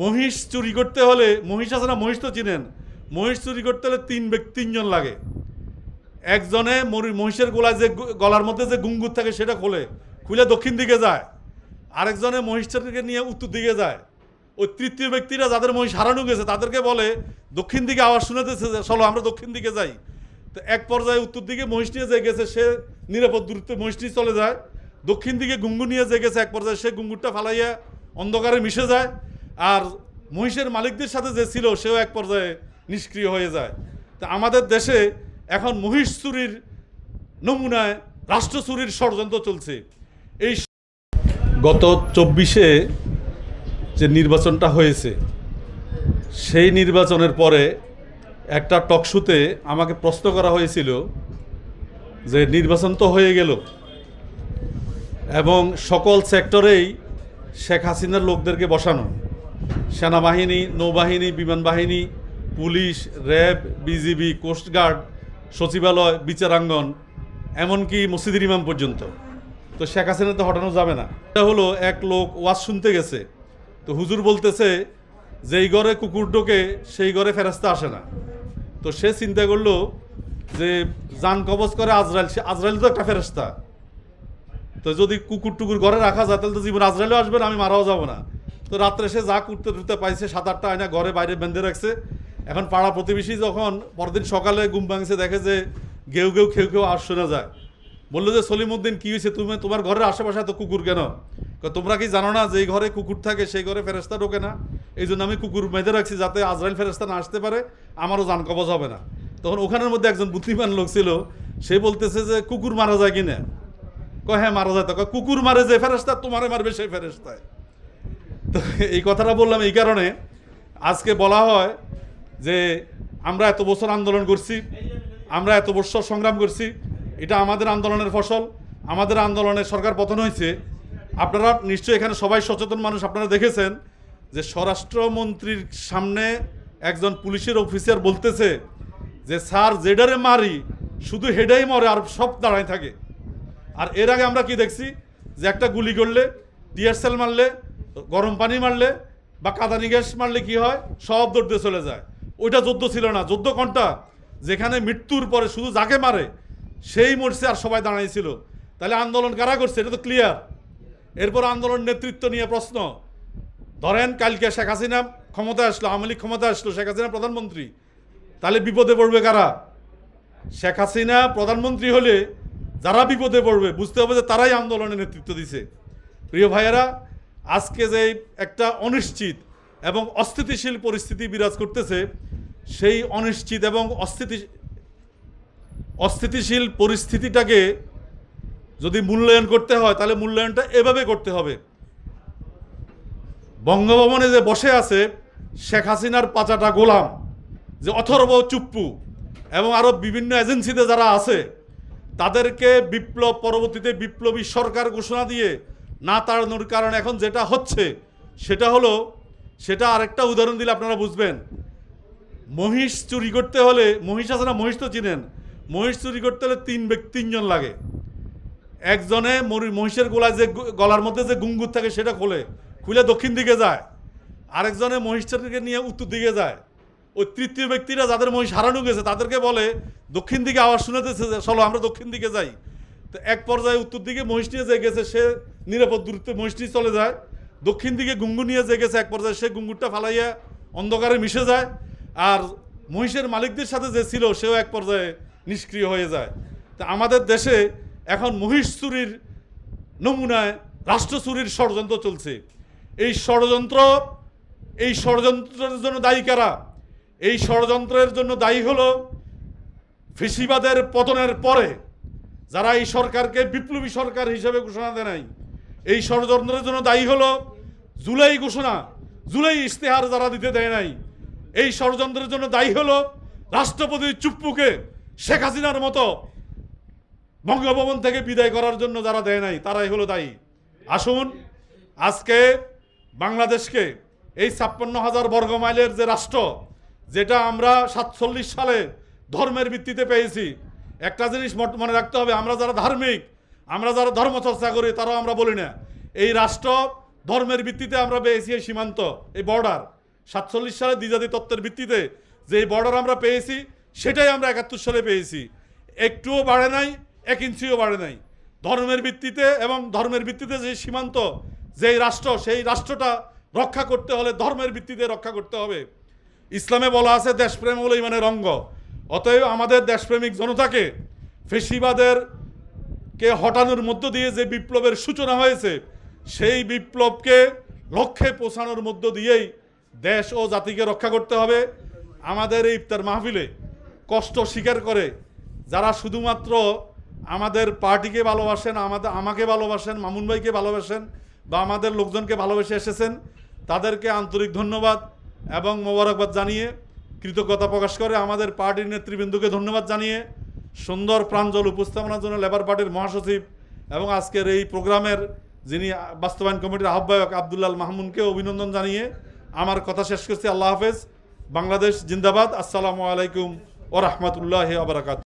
মহিষ চুরি করতে হলে, মহিষ আছে না, মহিষ তো চিনেন, মহিষ চুরি করতে হলে তিন ব্যক্তি, তিনজন লাগে। একজনে মহিষের গোলায় যে গলার মধ্যে যে গুঙ্গুর থাকে সেটা খোলে, খুলে দক্ষিণ দিকে যায়। আরেকজনে মহিষটাকে নিয়ে উত্তর দিকে যায়। ওই তৃতীয় ব্যক্তিরা যাদের মহিষ হারানো গেছে, তাদেরকে বলে, দক্ষিণ দিকে আওয়াজ শুনেতেছে চলো আমরা দক্ষিণ দিকে যাই। তো এক পর্যায়ে উত্তর দিকে মহিষ নিয়ে যে গেছে, সে নিরাপদ দূরত্বে মহিষ নিয়ে চলে যায়। দক্ষিণ দিকে গুঙ্গু নিয়ে যে গেছে, এক পর্যায়ে সে গুঙ্গুরটা ফালাইয়া অন্ধকারে মিশে যায়। আর মহিষের মালিকদের সাথে যে ছিল, সেও এক পর্যায়ে নিষ্ক্রিয় হয়ে যায়। তা আমাদের দেশে এখন মহিষ চুরির নমুনায় রাষ্ট্র চুরির ষড়যন্ত্র চলছে। এই গত চব্বিশে যে নির্বাচনটা হয়েছে, সেই নির্বাচনের পরে একটা টকশুতে আমাকে প্রশ্ন করা হয়েছিল যে নির্বাচন তো হয়ে গেল এবং সকল সেক্টরেই শেখ হাসিনার লোকদেরকে বসানো। সেনাবাহিনী, নৌবাহিনী বিমান বাহিনী পুলিশ, র্যাব, বিজিবি কোস্টগার্ড সচিবালয়, বিচারাঙ্গন, এমনকি মসজিদের ইমাম পর্যন্ত। তো শেখ হাসিনা তো হটানো যাবে না। এটা হলো এক লোক ওয়াজ শুনতে গেছে। তো হুজুর বলতেছে, যেই ঘরে কুকুর ঢোকে, সেই ঘরে ফেরাস্তা আসে না। তো সে চিন্তা করল যে, যান কবজ করে আজরাইল, সে আজরাইল তো একটা ফেরস্তা তো যদি কুকুর টুকুর ঘরে রাখা যায়, তাহলে তো জীবন আজরাইলেও আসবে না, আমি মারাও যাব না। তো রাত্রে সে যা করতে টুরতে পাইছে, সাত, আটটা আয়না ঘরে বাইরে বেঁধে রাখছে। এখন পাড়া প্রতিবেশী যখন পরদিন সকালে ঘুম ভাঙছে, দেখে যে গেউ গেউ খেউ খেউ আর শোনা যায়। বলল যে, সলিমুদ্দিন, কি হয়েছে? তুমি, তোমার ঘরের আশেপাশে এত কুকুর কেন? তোমরা কি জানো না যেই ঘরে কুকুর থাকে, সেই ঘরে ফেরেস্তা ঢোকে না? এই জন্য আমি কুকুর বেঁধে রাখছি যাতে আজরাইল ফেরেস্তা না আসতে পারে, আমারও জান কবজ হবে না। তখন ওখানের মধ্যে একজন বুদ্ধিমান লোক ছিল, সে বলতেছে যে, কুকুর মারা যায় কিনা? কয় হ্যাঁ মারা যায়। তো কুকুর মারে যে ফেরেস্তা তোমারে মারবে সেই ফেরেস্তায় তো এই কথাটা বললাম এই কারণে আজকে বলা হয় যে আমরা এত বছর আন্দোলন করছি, আমরা এত বছর সংগ্রাম করছি, এটা আমাদের আন্দোলনের ফসল, আমাদের আন্দোলনে সরকার পতন হয়েছে। আপনারা নিশ্চয়ই এখানে সবাই সচেতন মানুষ, আপনারা দেখেছেন যে স্বরাষ্ট্রমন্ত্রীর সামনে একজন পুলিশের অফিসার বলতেছে যে, স্যার জেডারে মারি, শুধু হেডেই মরে আর সব দাঁড়ায় থাকে। আর এর আগে আমরা কি দেখছি যে একটা গুলি করলে, টিয়ার সেল মারলে গরম পানি মারলে বা কাদানি গ্যাস মারলে কি হয়? সব দৌড়তে চলে যায়। ওইটা যুদ্ধ ছিল না। যুদ্ধ কোনটা? যেখানে মৃত্যুর পরে শুধু যাকে মারে, সেই মরছে আর সবাই দাঁড়াইছিল তাহলে আন্দোলন কারা করছে? এটা তো ক্লিয়ার এরপর আন্দোলন নেতৃত্ব নিয়ে প্রশ্ন। ধরেন কালকে শেখ হাসিনা ক্ষমতা আসলো, আওয়ামী লীগ ক্ষমতায় আসলো, শেখ হাসিনা প্রধানমন্ত্রী। তাহলে বিপদে পড়বে কারা? শেখ হাসিনা প্রধানমন্ত্রী হলে যারা বিপদে পড়বে, বুঝতে হবে যে তারাই আন্দোলনে নেতৃত্ব দিছে। প্রিয় ভাইয়েরা আজকে যে একটা অনিশ্চিত এবং অস্থিতিশীল পরিস্থিতি বিরাজ করতেছে, সেই অনিশ্চিত এবং অস্থিতি, অস্থিতিশীল পরিস্থিতিটাকে যদি মূল্যায়ন করতে হয়, তাহলে মূল্যায়নটা এভাবে করতে হবে। বঙ্গভবনে যে বসে আছে শেখ হাসিনার পাচাটা গোলাম, যে অথর্ব চুপ্পু এবং আরও বিভিন্ন এজেন্সিতে যারা আছে, তাদেরকে বিপ্লব পরবর্তীতে বিপ্লবী সরকার ঘোষণা দিয়ে না তাড়ানোর কারণ এখন যেটা হচ্ছে, সেটা হলো, সেটা আরেকটা উদাহরণ দিলে আপনারা বুঝবেন। মহিষ চুরি করতে হলে, মহিষ আছে না, মহিষ তো চিনেন, মহিষ চুরি করতে হলে তিন ব্যক্তি, তিনজন লাগে। একজনে মহিষের গোলায় যে গলার মধ্যে যে গুঙ্গুর থাকে সেটা খোলে, খুলে দক্ষিণ দিকে যায়। আরেকজনে মহিষটাকে নিয়ে উত্তর দিকে যায়। ওই তৃতীয় ব্যক্তিরা যাদের মহিষ হারানো গেছে, তাদেরকে বলে, দক্ষিণ দিকে আওয়াজ শুনেতেছে চলো আমরা দক্ষিণ দিকে যাই। তো এক পর্যায়ে উত্তর দিকে মহিষ নিয়ে যে গেছে, সে নিরাপদ দূরত্বে মহিষ নিয়ে চলে যায়। দক্ষিণ দিকে গুঙ্গু নিয়ে জেগেছে এক পর্যায়ে সে গুঙ্গুরটা ফালাইয়া অন্ধকারে মিশে যায়। আর মহিষের মালিকদের সাথে যে ছিল, সেও এক পর্যায়ে নিষ্ক্রিয় হয়ে যায়। তা আমাদের দেশে এখন মহিষ চুরির নমুনায় রাষ্ট্র চুরির ষড়যন্ত্র চলছে। এই ষড়যন্ত্র, এই ষড়যন্ত্রের জন্য দায়ী কারা? এই ষড়যন্ত্রের জন্য দায়ী হলো ফেসিবাদের পতনের পরে যারা এই সরকারকে বিপ্লবী সরকার হিসেবে ঘোষণা দেয় নাই এই ষড়যন্ত্রের জন্য দায়ী হলো জুলাই ঘোষণা, জুলাই ইশতেহার যারা দিতে দেয় নাই, এই ষড়যন্ত্রের জন্য দায়ী হলো রাষ্ট্রপতি চুপ্পুকে শেখ হাসিনার মতো বঙ্গভবন থেকে বিদায় করার জন্য যারা দেয় নাই, তারাই হলো দায়ী। আসুন, আজকে বাংলাদেশকে এই ছাপ্পান্ন হাজার বর্গ মাইলের যে রাষ্ট্র, যেটা আমরা সাতচল্লিশ সালে ধর্মের ভিত্তিতে পেয়েছি, একটা জিনিস মনে রাখতে হবে, আমরা যারা ধার্মিক আমরা যারা ধর্ম চর্চা করি, তারাও আমরা বলি না। এই রাষ্ট্র ধর্মের ভিত্তিতে আমরা পেয়েছি এই সীমান্ত, এই বর্ডার সাতচল্লিশ সালে দ্বিজাতি তত্ত্বের ভিত্তিতে যে বর্ডার আমরা পেয়েছি, সেটাই আমরা একাত্তর সালে পেয়েছি। একটুও বাড়ে নাই, এক ইঞ্চিও বাড়ে নাই। ধর্মের ভিত্তিতে এবং ধর্মের ভিত্তিতে যে সীমান্ত, যেই রাষ্ট্র, সেই রাষ্ট্রটা রক্ষা করতে হলে ধর্মের ভিত্তিতে রক্ষা করতে হবে। ইসলামে বলা আছে, দেশপ্রেম হলো ইমানের অঙ্গ। অতএব আমাদের দেশপ্রেমিক জনতাকে ফেসিবাদের কে হটানোর মধ্য দিয়ে যে বিপ্লবের সূচনা হয়েছে, সেই বিপ্লবকে লক্ষ্যে পৌঁছানোর মধ্য দিয়েই দেশ ও জাতিকে রক্ষা করতে হবে। আমাদের এই ইফতার মাহফিলে কষ্ট স্বীকার করে যারা শুধুমাত্র আমাদের পার্টিকে ভালোবাসেন, আমাদের, আমাকে ভালোবাসেন, মামুন ভাইকে ভালোবাসেন বা আমাদের লোকজনকে ভালোবেসে এসেছেন, তাদেরকে আন্তরিক ধন্যবাদ এবং মোবারকবাদ জানিয়ে কৃতজ্ঞতা প্রকাশ করে আমাদের পার্টির নেতৃবৃন্দকে ধন্যবাদ জানিয়ে সুন্দর প্রাঞ্জল উপস্থাপনার জন্য লেবার পার্টির মহাসচিব এবং আজকের এই প্রোগ্রামের যিনি বাস্তবায়ন কমিটির আহ্বায়ক আবদুল্লাল মাহমুনকে অভিনন্দন জানিয়ে আমার কথা শেষ করছি। আল্লাহ হাফেজ। বাংলাদেশ জিন্দাবাদ। আসসালামু আলাইকুম ও রহমতুল্লাহ আবরাকাত